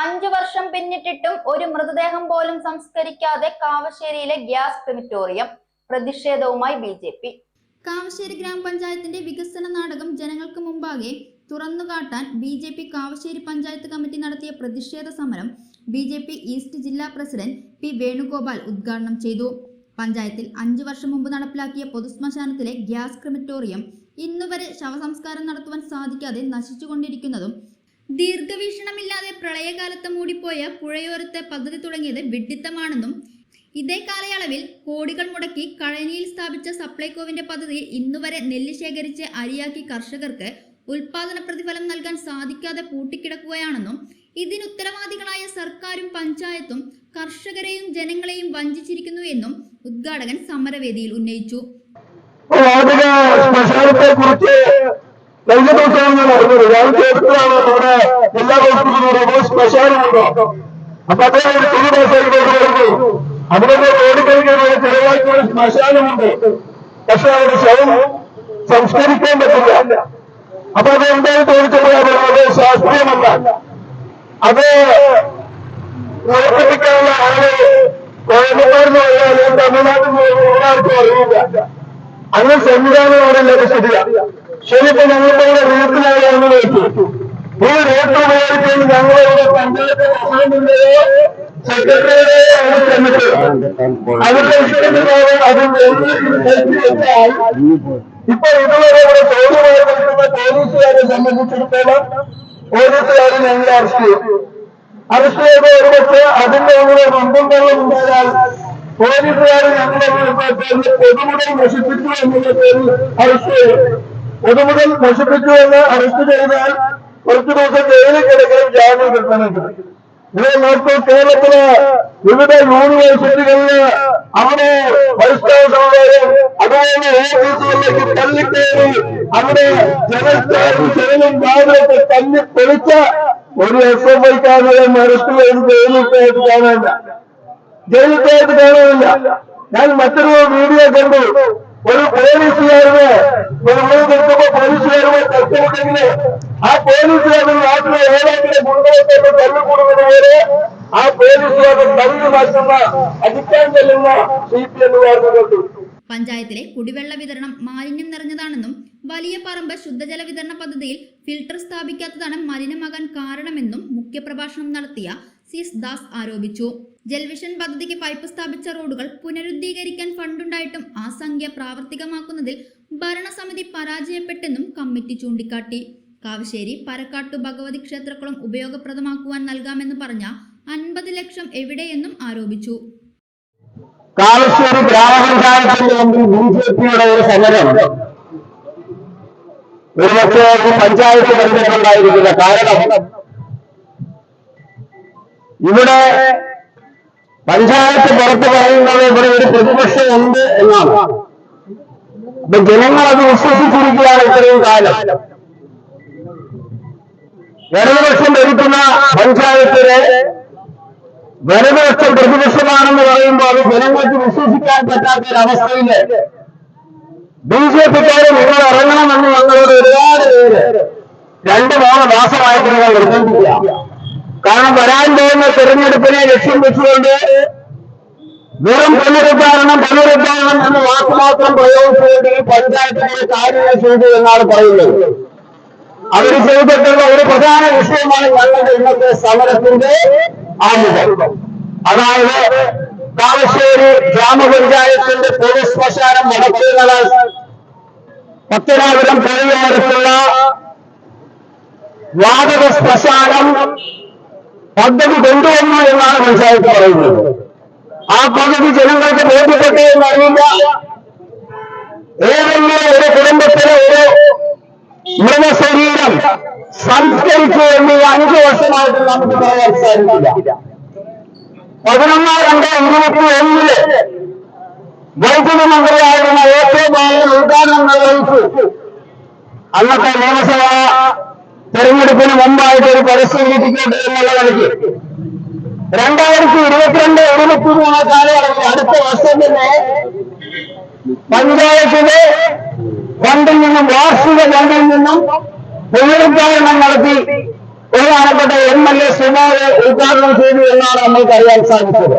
അഞ്ചു വർഷം പിന്നിട്ടിട്ടും ഒരു മൃതദേഹം പോലും സംസ്കരിക്കാതെ കാവശ്ശേരിയിലെ ഗ്യാസ് ക്രിമിറ്റോറിയം പ്രതിഷേധവുമായി ബി ജെ പി. കാവശ്ശേരി ഗ്രാമപഞ്ചായത്തിന്റെ വികസന നാടകം ജനങ്ങൾക്ക് മുമ്പാകെ തുറന്നുകാട്ടാൻ B J P Kavassery panchayat committee നടത്തിയ പ്രതിഷേധ സമരം ബി ജെ പി ഈസ്റ്റ് ജില്ലാ പ്രസിഡന്റ് പി വേണുഗോപാൽ ഉദ്ഘാടനം ചെയ്തു. പഞ്ചായത്തിൽ അഞ്ചു വർഷം മുമ്പ് നടപ്പിലാക്കിയ പൊതുശ്മശാനത്തിലെ ഗ്യാസ് ക്രിമിറ്റോറിയം ഇന്നുവരെ ശവസംസ്കാരം നടത്തുവാൻ സാധിക്കാതെ നശിച്ചുകൊണ്ടിരിക്കുന്നതും ദീർഘവീക്ഷണമില്ലാതെ പ്രളയകാലത്ത് മൂടിപ്പോയ പുഴയോരത്ത് പദ്ധതി തുടങ്ങിയത് വിഡ്ഢിത്തമാണെന്നും ഇതേ കാലയളവിൽ കോടികൾ മുടക്കി കഴനിയിൽ സ്ഥാപിച്ച സപ്ലൈകോവിന്റെ പദ്ധതി ഇന്നുവരെ നെല്ല് ശേഖരിച്ച് അരിയാക്കി കർഷകർക്ക് ഉൽപാദന പ്രതിഫലം നൽകാൻ സാധിക്കാതെ പൂട്ടിക്കിടക്കുകയാണെന്നും ഇതിനുത്തരവാദികളായ സർക്കാരും പഞ്ചായത്തും കർഷകരെയും ജനങ്ങളെയും വഞ്ചിച്ചിരിക്കുന്നു എന്നും ഉദ്ഘാടകൻ സമരവേദിയിൽ ഉന്നയിച്ചു. കഴിഞ്ഞ ദിവസമാണ് ഞാൻ അറിഞ്ഞത് ഞാൻ കേട്ടിട്ടാണ് നമ്മുടെ എല്ലാ ഹോസ്പിറ്റലിലും ശ്മശാനമുണ്ടോ അപ്പൊ അദ്ദേഹം ഒരു ചെറിയ ഭാഷയിലേക്ക് പറഞ്ഞു. അതിനൊക്കെ കോടിക്കണക്കിന് ചെലവാക്കിയ ഒരു ശ്മശാനമുണ്ട് പക്ഷെ അവരുടെ ശവം സംസ്കരിക്കാൻ പറ്റില്ല. അപ്പൊ അത് എന്താണ് ചോദിച്ചപ്പോഴാണ് അത് ശാസ്ത്രീയമല്ല. അത് ഉറപ്പിക്കാനുള്ള ആൾ കോയമ്പത്തൂരിൽ നിന്ന് പോയാലും തമിഴ്നാട്ടിൽ നിന്ന് അറിയില്ല. അങ്ങനെ സംവിധാനം അവിടെ ഇല്ലാത്ത സ്ഥിതിയാ ഞങ്ങളിപ്പോ ഇവിടെ റൂട്ടിലായാലും വെച്ചു. ഈ റൂട്ട് ഉപയോഗിച്ചുകൊണ്ട് ഞങ്ങളുടെ പഞ്ചായത്ത് പ്രസിഡന്റിന്റെയോ സെക്രട്ടറിയുടെയോ അവിടെ ചെന്നിട്ട് ഇപ്പൊ ഇതുവരെ ഇവിടെ ചോദ്യമായി നിൽക്കുന്ന പോലീസുകാരെ സംബന്ധിച്ചിടത്തോളം പോലീസുകാരെ ഞങ്ങൾ അറസ്റ്റ് ചെയ്യും അറസ്റ്റ് ചെയ്ത് ഒരുപക്ഷെ അതിന്റെ കൂടെ ബന്ധങ്ങളും ഉണ്ടായാൽ പോലീസുകാർ ഞങ്ങളെ പേരിൽ പൊതുമുതൽ നശിപ്പിച്ചു എന്നുള്ള പേരിൽ അറസ്റ്റ് ചെയ്യും പൊതുമുതൽ നശിപ്പിച്ചു എന്ന് അറസ്റ്റ് ചെയ്താൽ കുറച്ചു ദിവസം ജയിലിൽ കിടക്കാൻ ജാമ്യം കിട്ടണമെങ്കിൽ. നിങ്ങൾ നോക്കൂ കേരളത്തിൽ വിവിധ യൂണിവേഴ്സിറ്റികളിൽ അവിടെ ചാൻസലറും അതുപോലെ ഓഫീസുകളിലേക്ക് തള്ളിക്കയറി അവിടെ ജനസ്ഥാനും ജനലും രാവിലത്തെ തല്ലി പൊളിച്ച ഒരു എസ് എഫ് ഐക്കാരുടെ അറസ്റ്റ് ചെയ്ത് ജയിലിട്ടായിട്ട് കാണാനില്ല. ജയിലിട്ടായിട്ട് കാണാനില്ല. ഞാൻ മറ്റൊരു വീഡിയോ കണ്ടു. ഒരു പോലീസുകാരന് തട്ടുമുണ്ടെങ്കിൽ ആ പോലീസുകാരൻ നാട്ടിലെ ഏതാക്കിന്റെ ഗുണ്ടകത്തോട്ട് തള്ളിക്കൂടുന്നത് പോലെ ആ പോലീസുകാരൻ തള്ളി മാറ്റുന്ന അടിക്കാൻ ചെല്ലുന്ന സി പി എമ്മുകാരനെ കണ്ടു. പഞ്ചായത്തിലെ കുടിവെള്ള വിതരണം മാലിന്യം നിറഞ്ഞതാണെന്നും വലിയ പറമ്പ് ശുദ്ധജല വിതരണ പദ്ധതിയിൽ ഫിൽട്ടർ സ്ഥാപിക്കാത്തതാണ് മലിനമാകാൻ കാരണമെന്നും മുഖ്യപ്രഭാഷണം നടത്തിയ സിസ് ദാസ് ആരോപിച്ചു. ജൽവിഷൻ പദ്ധതിക്ക് പൈപ്പ് സ്ഥാപിച്ച റോഡുകൾ പുനരുദ്ധീകരിക്കാൻ ഫണ്ടുണ്ടായിട്ടും ആ സംഖ്യ പ്രാവർത്തികമാക്കുന്നതിൽ ഭരണസമിതി പരാജയപ്പെട്ടെന്നും കമ്മിറ്റി ചൂണ്ടിക്കാട്ടി. കാവശ്ശേരി പരക്കാട്ടു ഭഗവതി ക്ഷേത്രക്കുളം ഉപയോഗപ്രദമാക്കുവാൻ നൽകാമെന്ന് പറഞ്ഞ അൻപത് ലക്ഷം എവിടെയെന്നും ആരോപിച്ചു. കാവശ്ശേരി ഗ്രാമപഞ്ചായത്തിന്റെ ഒരു സമരം. പഞ്ചായത്ത് കാരണം ഇവിടെ പഞ്ചായത്ത് പുറത്ത് പറയുന്നത് ഇവിടെ ഒരു പ്രതിപക്ഷം ഉണ്ട് എന്നാണ്. ജനങ്ങൾ അത് വിശ്വസിച്ചിരിക്കുകയാണ് ഇത്രയും കാലം. ഇടതുപക്ഷം ഭരിക്കുന്ന പഞ്ചായത്തിൽ വലതുപക്ഷം പ്രതിപക്ഷമാണെന്ന് പറയുമ്പോൾ അത് ജനങ്ങൾക്ക് വിശ്വസിക്കാൻ പറ്റാത്ത ഒരു അവസ്ഥയിൽ ബി ജെ പിക്കാര് നിങ്ങൾ ഇറങ്ങണമെന്ന് ഞങ്ങളോട് ഒരുപാട് പേര് രണ്ട് മൂന്ന് മാസമായിട്ട് നിങ്ങൾ നിർബന്ധിക്കുക. കാരണം വരാൻ പോകുന്ന തെരഞ്ഞെടുപ്പിനെ ലക്ഷ്യം വെച്ചുകൊണ്ട് വെറും പുനരുദ്ധാരണം പുനരുദ്ധാരണം എന്ന വാക്കുമാത്രം പ്രയോഗിച്ചുകൊണ്ട് ഈ പഞ്ചായത്തിലെ കാര്യങ്ങൾ ചെയ്തു എന്നാണ് പറയുന്നത്. അവർ ചെയ്തിട്ടുള്ള ഒരു പ്രധാന വിഷയമാണ് ഞങ്ങളുടെ ഇന്നത്തെ സമരത്തിന്റെ ആമുഖം. അതായത് താമശ്ശേരി ഗ്രാമപഞ്ചായത്തിന്റെ പൊതു ശ്മശാനം നടക്കുന്നത് പത്തനാപുരം കഴിയോരത്തുള്ള വാതക ശ്മശാനം പദ്ധതി കൊണ്ടുവന്നു എന്നാണ് പഞ്ചായത്ത് പറയുന്നത്. ആ പദ്ധതി ജനങ്ങൾക്ക് ബോധ്യപ്പെട്ടു എന്നറിയില്ല ഏതെങ്കിലും ഒരു കുടുംബത്തിലെ ഒരു മൃതശരീരം സംസ്കരിച്ചു എന്ന് അഞ്ചു വർഷമായിട്ട് നമുക്ക് പറയാൻ സാധിക്കില്ല. പതിനൊന്ന് രണ്ട് ഇരുപത്തി ഒന്നിൽ വൈദ്യുതി മന്ത്രിയായിരുന്ന എ കെ ബാലൻ ഉദ്ഘാടനം നിർവഹിച്ചു. അന്നത്തെ നിയമസഭാ തെരഞ്ഞെടുപ്പിന് മുമ്പായിട്ട് ഒരു പരസ്യം കിട്ടിക്കോട്ടെ എന്നുള്ള രണ്ടായിരത്തി ഇരുപത്തിരണ്ട് ഇരുപത്തി മൂന്ന് കാലയളവിൽ അടുത്ത വർഷം തന്നെ പഞ്ചായത്തിലെ ഫണ്ടിൽ നിന്നും വാർഷിക ഫണ്ടിൽ നിന്നും പുനരുദ്ധാരണം നടത്തി ബഹുമാനപ്പെട്ട എം എൽ എ സുമാരെ ഉദ്ഘാടനം ചെയ്തു എന്നാണ് നമ്മൾക്ക് അറിയാൻ സാധിച്ചത്.